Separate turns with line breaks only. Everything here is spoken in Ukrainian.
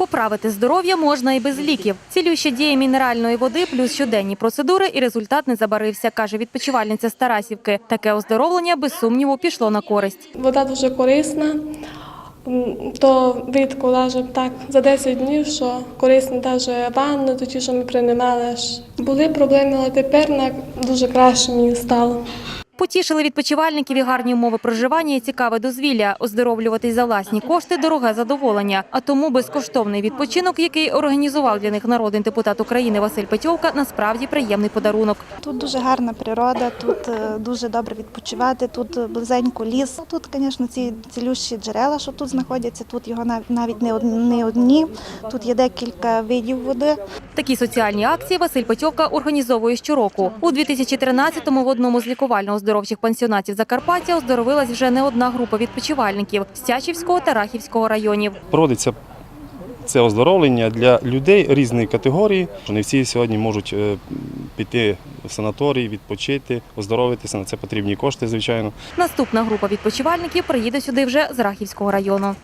Поправити здоров'я можна і без ліків. Цілюща дія мінеральної води плюс щоденні процедури і результат не забарився, каже відпочивальниця з Тарасівки. Таке оздоровлення без сумніву пішло на користь.
Вода дуже корисна. То рідко лажу так за 10 днів, що корисні навіть ванни, то ті, що ми приймали. Були проблеми, але тепер дуже краще мені стало.
Потішили відпочивальників і гарні умови проживання і цікаве дозвілля. Оздоровлюватись за власні кошти – дороге задоволення. А тому безкоштовний відпочинок, який організував для них народний депутат України Василь Петьовка, насправді приємний подарунок.
Тут дуже гарна природа, тут е, дуже добре відпочивати, тут близенько ліс. Тут, звісно, ці цілющі джерела, що тут знаходяться, тут його нав- навіть не одні. Тут є декілька видів води.
Такі соціальні акції Василь Петьовка організовує щороку. У 2013-му в одному з лікувально-оздоровчих пансіонатів Закарпаття оздоровилась вже не одна група відпочивальників – Стячівського та Рахівського районів.
Проводиться це оздоровлення для людей різної категорії. Не всі сьогодні можуть е, піти в санаторій, відпочити, оздоровитися. На це потрібні кошти, звичайно.
Наступна група відпочивальників приїде сюди вже з Рахівського району.